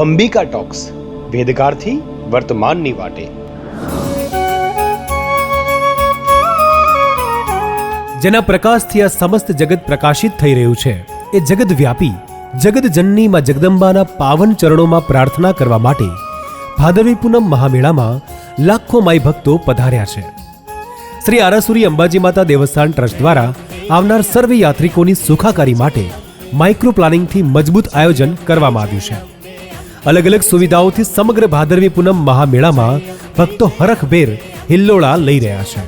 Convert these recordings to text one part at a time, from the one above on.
Ambika talks, વેદગારથી વર્તમાનની વાટે. જેના પ્રકાશથી આ સમસ્ત જગત પ્રકાશિત થઈ રહ્યું છે. એ જગત વ્યાપી જગતજનની માં જગદંબાના પાવન ચરણોમાં પ્રાર્થના કરવા માટે ભાદરવી પૂનમ મહામેળામાં લાખો માઈ ભક્તો પધાર્યા છે. શ્રી આરાસુરી અંબાજી માતા દેવસ્થાન ટ્રસ્ટ દ્વારા આવનાર સર્વે યાત્રિકોની સુખાકારી માટે માઇક્રો પ્લાનિંગથી મજબૂત આયોજન કરવામાં આવ્યું છે. અલગ અલગ સુવિધાઓથી સમગ્ર ભાદરવી પૂનમ મહામેળામાં ભક્તો હરખભેર હિલ્લોળા લઈ રહ્યા છે.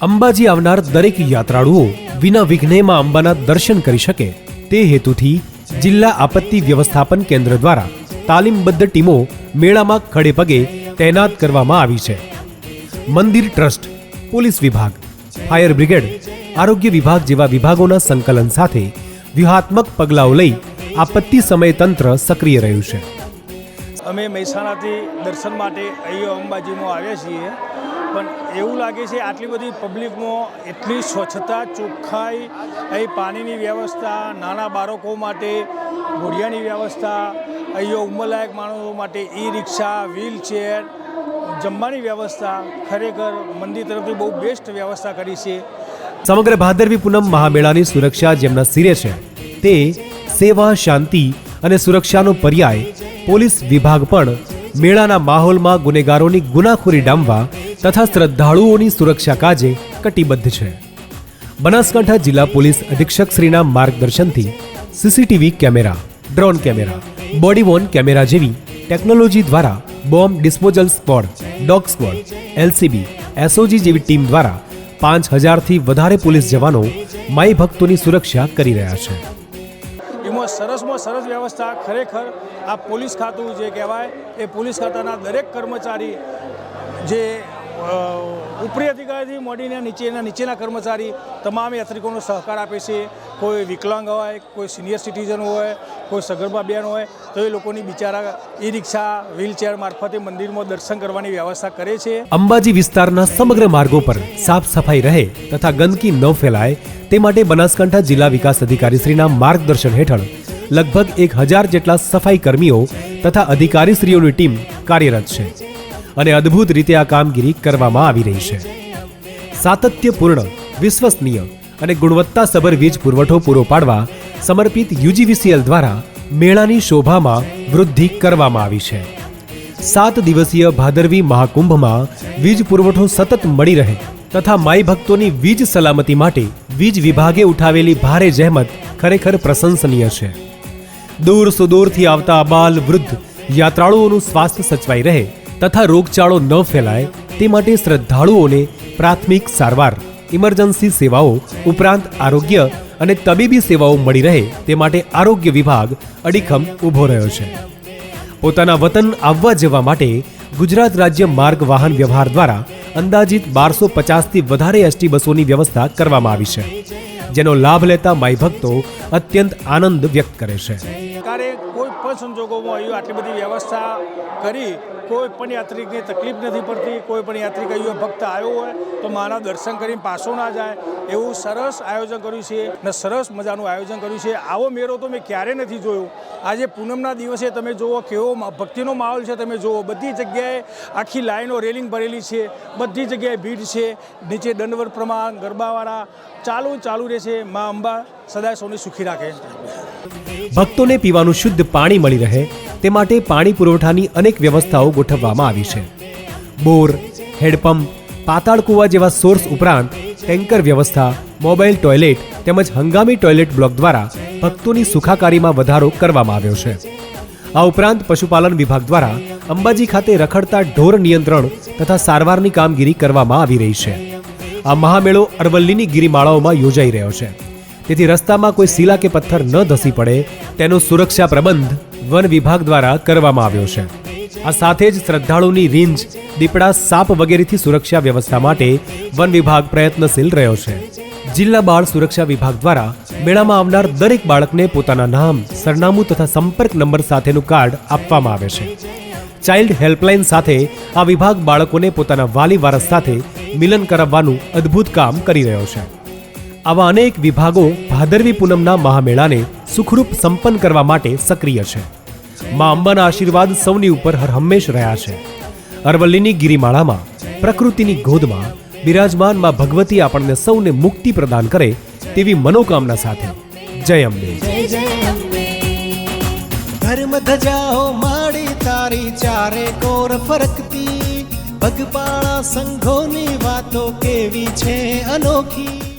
અંબાજી આવનાર દરેક યાત્રાળુઓ વિના વિઘ્નેમાં અંબાના દર્શન કરી શકે તે હેતુથી જિલ્લા આપત્તિ વ્યવસ્થાપન કેન્દ્ર દ્વારા તાલીમબદ્ધ ટીમો મેળામાં ખડે પગે તૈનાત કરવામાં આવી છે. મંદિર ટ્રસ્ટ, પોલીસ વિભાગ, ફાયર બ્રિગેડ, આરોગ્ય વિભાગ જેવા વિભાગોના સંકલન સાથે વ્યૂહાત્મક પગલાઓ લઈ આપત્તિ સમય તંત્ર સક્રિય રહ્યું છે. અમે મહેસાણાથી દર્શન માટે અહીંયા અંબાજીમાં આવ્યા છીએ પણ એવું લાગે છે આટલી બધી પબ્લિકમાં એટલી સ્વચ્છતા ચોખ્ખાઈ અહીં પાણીની વ્યવસ્થા નાના બાળકો માટે ઘોડિયાની વ્યવસ્થા અહીંયા ઉંમરલાયક માણસો માટે ઈ રિક્ષા વ્હીલચેર જમવાની વ્યવસ્થા ખરેખર મંદિર તરફથી બહુ બેસ્ટ વ્યવસ્થા કરી છે. સમગ્ર ભાદરવી પૂનમ મહામેળાની સુરક્ષા જેમના સિરે છે તે સેવા, શાંતિ અને સુરક્ષાનો પર્યાય પોલીસ વિભાગ પણ મેળાના માહોલમાં ગુનેગારોની ગુનાખોરી ડામવા તથા શ્રદ્ધાળુઓની સુરક્ષા કાજે કટિબદ્ધ છે. બનાસકાંઠા જિલ્લા પોલીસ અધિક્ષક શ્રીના માર્ગદર્શનથી CCTV camera, drone camera, body worn camera જેવી ટેકનોલોજી દ્વારા bomb disposal squad, dog squad, LCB, SOG જેવી ટીમ દ્વારા પાંચ હજારથી વધારે પોલીસ જવાનો માઈ ભક્તોની સુરક્ષા કરી રહ્યા છે. એમાં સરસમાં સરસ વ્યવસ્થા ખરેખર આ પોલીસ ખાતું જે કહેવાય, એ પોલીસ ખાતાના દરેક કર્મચારી જે ઉપરી અધિકારીથી મોડીને નીચેના નીચેના કર્મચારી તમામ યાત્રિકોનો સહકાર આપે છે. કોઈ વિકલાંગ હોય, કોઈ સિનિયર સિટીઝન હોય, કોઈ સગર્ભા બેન હોય, તો એ લોકોની બિચારા ઈ રિક્ષા વ્હીલચેર મારફતે મંદિરમાં દર્શન કરવાની વ્યવસ્થા કરે છે. અંબાજી વિસ્તારના સમગ્ર માર્ગો પર સાફ સફાઈ રહે તથા ગંદકી ન ફેલાય તે માટે બનાસકાંઠા જિલ્લા વિકાસ અધિકારીશ્રીના માર્ગદર્શન હેઠળ લગભગ એક હજાર જેટલા સફાઈ કર્મીઓ તથા અધિકારીશ્રીઓની ટીમ કાર્યરત છે અને અદ્ભુત રીતે આ કામગીરી કરવામાં આવી રહી છે. સાતત્યપૂર્ણ, વિશ્વસનીય અને ગુણવત્તાસભર વીજ પુરવઠો પૂરો પાડવા સમર્પિત યુજીવીસીએલ દ્વારા મેળાની શોભામાં વૃદ્ધિ કરવામાં આવી છે. સાત દિવસીય ભાદરવી મહાકુંભમાં વીજ પુરવઠો સતત મળી રહે તથા માઈ ભક્તોની વીજ સલામતી માટે વીજ વિભાગે ઉઠાવેલી ભારે જહેમત ખરેખર પ્રશંસનીય છે. દૂર સુદૂરથી આવતા અબાલ વૃદ્ધ યાત્રાળુઓનું સ્વાસ્થ્ય સચવાઈ રહે તથા રોગચાળો ન ફેલાય તે માટે શ્રદ્ધાળુઓને પ્રાથમિક સારવાર ઇમરજન્સી સેવાઓ ઉપરાંત આરોગ્ય અને તબીબી સેવાઓ મળી રહે તે માટે આરોગ્ય વિભાગ અડીખમ ઊભો રહ્યો છે. પોતાના વતન આવવા જવા માટે ગુજરાત રાજ્ય માર્ગ વાહન વ્યવહાર દ્વારા અંદાજિત બારસો પચાસથી વધારે એસટી બસોની વ્યવસ્થા કરવામાં આવી છે, જેનો લાભ લેતા માઈ ભક્તો અત્યંત આનંદ વ્યક્ત કરે છે. સરકારે કોઈ પણ સંજોગોમાં અહીં આટલી બધી વ્યવસ્થા કરી, કોઈ પણ યાત્રિકને તકલીફ નથી પડતી, કોઈ પણ યાત્રિક અહીંયા ભક્ત આવ્યો હોય તો મારા દર્શન કરીને પાછો ના જાય. એવું સરસ આયોજન કર્યું છે ને સરસ મજાનું આયોજન કર્યું છે. આવો મેળો તો મેં ક્યારે નથી જોયો. આજે પૂનમના દિવસે તમે જુઓ કેવો ભક્તિનો માહોલ છે તમે જુઓ. બધી જગ્યાએ આખી લાઈનો રેલિંગ ભરેલી છે. બધી જગ્યાએ ભીડ છે. નીચે દંડવર પ્રમાણ, ગરબાવાળા ચાલુ ચાલુ રહેશે. મા અંબા સદાય સૌને સુખી રાખે. ભક્તોને પીવાનું શુદ્ધ પાણી મળી રહે તે માટે પાણી પુરવઠાની અનેક વ્યવસ્થાઓ ગોઠવવામાં આવી છે. બોર હેડપંપ પાતાળ કૂવા જેવા સોર્સ ઉપરાંત ટેન્કર વ્યવસ્થા, મોબાઈલ ટોયલેટ તેમજ હંગામી ટોયલેટ બ્લોક દ્વારા ભક્તોની સુખાકારીમાં વધારો કરવામાં આવ્યો છે. આ ઉપરાંત પશુપાલન વિભાગ દ્વારા અંબાજી ખાતે રખડતા ઢોર નિયંત્રણ તથા સારવારની કામગીરી કરવામાં આવી રહી છે. આ મહામેળો અરવલ્લીની ગિરિમાળાઓમાં યોજાઈ રહ્યો છે. તેથી રસ્તામાં કોઈ શીલા કે પથ્થર ન ધસી પડે, તેનો સુરક્ષા પ્રબંધ વન વિભાગ દ્વારા કરવામાં આવ્યો છે. આ સાથે જ શ્રદ્ધાળુની રીંજ દીપડા, સાપ વગેરેથી સુરક્ષા વ્યવસ્થા માટે વન વિભાગ પ્રયત્નશીલ રહ્યો છે. જિલ્લા બાળ સુરક્ષા વિભાગ દ્વારા મેળામાં આવનાર દરેક બાળકને પોતાના નામ, સરનામું તથા સંપર્ક નંબર સાથેનું કાર્ડ આપવામાં આવે છે. ચાઇલ્ડ હેલ્પલાઇન સાથે આ વિભાગ બાળકોને પોતાના વાલી વારસ સાથે મિલન કરાવવાનું અદ્ભુત કામ કરી રહ્યો છે. આવા અનેક વિભાગો ભાદરવી પૂનમના મહામેળાને સુખરૂપ સંપન્ન કરવા માટે સક્રિય છે. મા અંબાના આશીર્વાદ સૌની ઉપર હર હંમેશ રહ્યા છે. અરવલ્લીની ગિરિમાળામાં પ્રકૃતિની ગોદમાં બિરાજમાનમાં ભગવતી આપણને સૌને મુક્તિ પ્રદાન કરે તેવી મનોકામના સાથે. જય જય જય અંબે. ધર્મ ધજાઓ માડી તારી ચારે કોર ફરકતી. પગપાળા સંઘોની વાતો કેવી છે અનોખી.